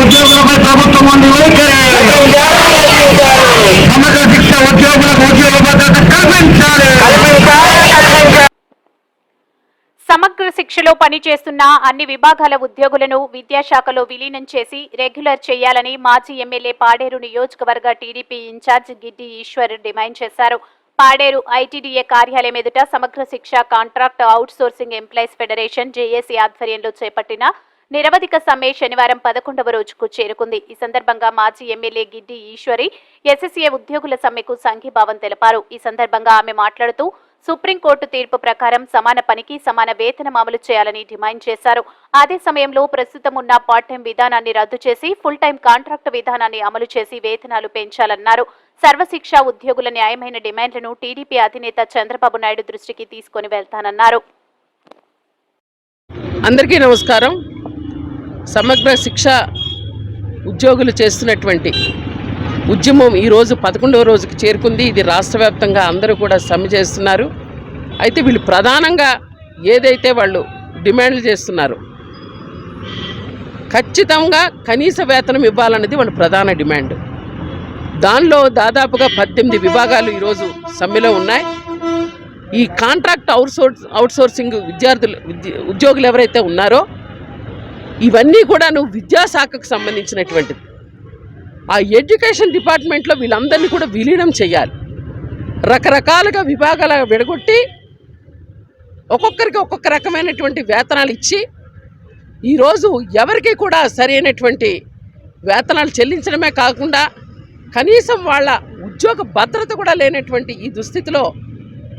ఉద్యోగులపై ప్రభుత్వం ఉంది సమగ్ర శిక్ష ఉద్యోగులకు ఉద్యోగ భద్రత కల్పించాలి. సమగ్ర శిక్షలో పనిచేస్తున్న అన్ని విభాగాల ఉద్యోగులను విద్యాశాఖలో విలీనం చేసి రెగ్యులర్ చేయాలని మాజీ ఎమ్మెల్యే పాడేరు నియోజకవర్గ TDP in charge Giddi Eshwar demand చేశారు. పాడేరు ఐటీడీఏ కార్యాలయం ఎదుట Samagra Shiksha contract outsourcing employees federation JAC ఆధ్వర్యంలో చేపట్టిన నిరవధిక సమ్మె శనివారం పదకొండవ రోజుకు చేరుకుంది. ఈ సందర్భంగా మాజీ ఎమ్మెల్యే గిడ్డి ఈశ్వరి ఎస్ఎస్ఏ ఉద్యోగుల సమ్మెకు సంఘీభావం తెలిపారు. ఈ సందర్భంగా ఆమె మాట్లాడుతూ సుప్రీంకోర్టు తీర్పు ప్రకారం సమాన పనికి సమాన వేతనం అమలు చేయాలని డిమాండ్ చేశారు. అదే సమయంలో ప్రస్తుతం ఉన్న పార్ట్ టైం విధానాన్ని రద్దు చేసి ఫుల్ టైం కాంట్రాక్ట్ విధానాన్ని అమలు చేసి వేతనాలు పెంచాలన్నారు. సర్వశిక్ష ఉద్యోగుల న్యాయమైన డిమాండ్లను టీడీపీ అధినేత చంద్రబాబు నాయుడు దృష్టికి తీసుకుని వెళ్తానన్నారు. అందరికీ నమస్కారం. సమగ్ర శిక్ష ఉద్యోగులు చేస్తున్నటువంటి ఉద్యమం ఈరోజు పదకొండవ రోజుకి చేరుకుంది. ఇది రాష్ట్ర వ్యాప్తంగా అందరూ కూడా సమ్మె చేస్తున్నారు. అయితే వీళ్ళు ప్రధానంగా ఏదైతే వాళ్ళు డిమాండ్లు చేస్తున్నారు ఖచ్చితంగా కనీస వేతనం ఇవ్వాలన్నది వాళ్ళ ప్రధాన డిమాండ్. దానిలో దాదాపుగా పద్దెనిమిది విభాగాలు ఈరోజు సమ్మెలో ఉన్నాయి. ఈ కాంట్రాక్ట్ అవుట్సోర్స్ అవుట్సోర్సింగ్ విద్యార్థులు ఉద్యోగులు ఎవరైతే ఉన్నారో ఇవన్నీ కూడాను విద్యాశాఖకు సంబంధించినటువంటిది ఆ ఎడ్యుకేషన్ డిపార్ట్మెంట్లో వీళ్ళందరినీ కూడా విలీనం చేయాలి. రకరకాలుగా విభాగాల విడగొట్టి ఒక్కొక్కరికి ఒక్కొక్క రకమైనటువంటి వేతనాలు ఇచ్చి ఈరోజు ఎవరికి కూడా సరైనటువంటి వేతనాలు చెల్లించడమే కాకుండా కనీసం వాళ్ళ ఉద్యోగ భద్రత కూడా లేనటువంటి ఈ దుస్థితిలో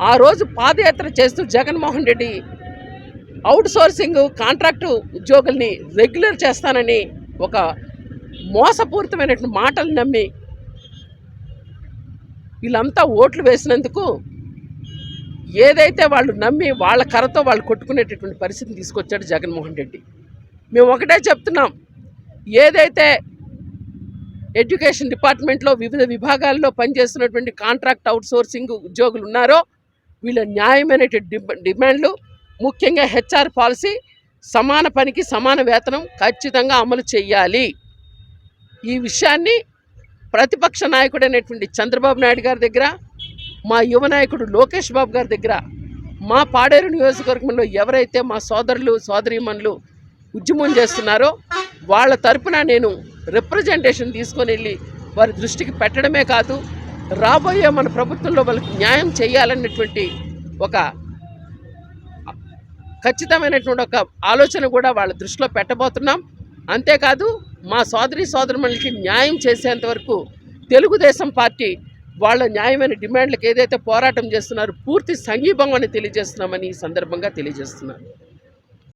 ఆ రోజు పాదయాత్ర చేస్తూ Jaganmohan Reddy outsourcing contract ఉద్యోగుల్ని రెగ్యులర్ చేస్తానని ఒక మోసపూరితమైనటువంటి మాటలు నమ్మి వీళ్ళంతా ఓట్లు వేసినందుకు ఏదైతే వాళ్ళు నమ్మి వాళ్ళ కరతో వాళ్ళు కొట్టుకునేటటువంటి పరిస్థితిని తీసుకొచ్చాడు జగన్మోహన్ రెడ్డి. మేము ఒకటే చెప్తున్నాం ఏదైతే ఎడ్యుకేషన్ డిపార్ట్మెంట్లో వివిధ విభాగాల్లో పనిచేస్తున్నటువంటి కాంట్రాక్ట్ అవుట్సోర్సింగ్ ఉద్యోగులు ఉన్నారో వీళ్ళ న్యాయమైనటువంటి డిమాండ్లు ముఖ్యంగా హెచ్ఆర్ పాలసీ సమాన పనికి సమాన వేతనం ఖచ్చితంగా అమలు చేయాలి. ఈ విషయాన్ని ప్రతిపక్ష నాయకుడైనటువంటి చంద్రబాబు నాయుడు గారి దగ్గర మా యువ నాయకుడు లోకేష్ బాబు గారి దగ్గర మా పాడేరు నియోజకవర్గంలో ఎవరైతే మా సోదరులు సోదరీమణులు ఉద్యమం చేస్తున్నారో వాళ్ళ తరపున నేను రిప్రజెంటేషన్ తీసుకొని వెళ్ళి వారి దృష్టికి పెట్టడమే కాదు రాబోయే మన ప్రభుత్వంలో వాళ్ళకి న్యాయం చేయాలన్నటువంటి ఒక ఖచ్చితమైనటువంటి ఒక ఆలోచన కూడా వాళ్ళ దృష్టిలో పెట్టబోతున్నాం. అంతేకాదు మా సోదరి సోదరుమణులకి న్యాయం చేసేంత వరకు తెలుగుదేశం పార్టీ వాళ్ళ న్యాయమైన డిమాండ్లకు ఏదైతే పోరాటం చేస్తున్నారో పూర్తి సంఘీభంగాన్ని తెలియజేస్తున్నామని ఈ సందర్భంగా తెలియజేస్తున్నాను.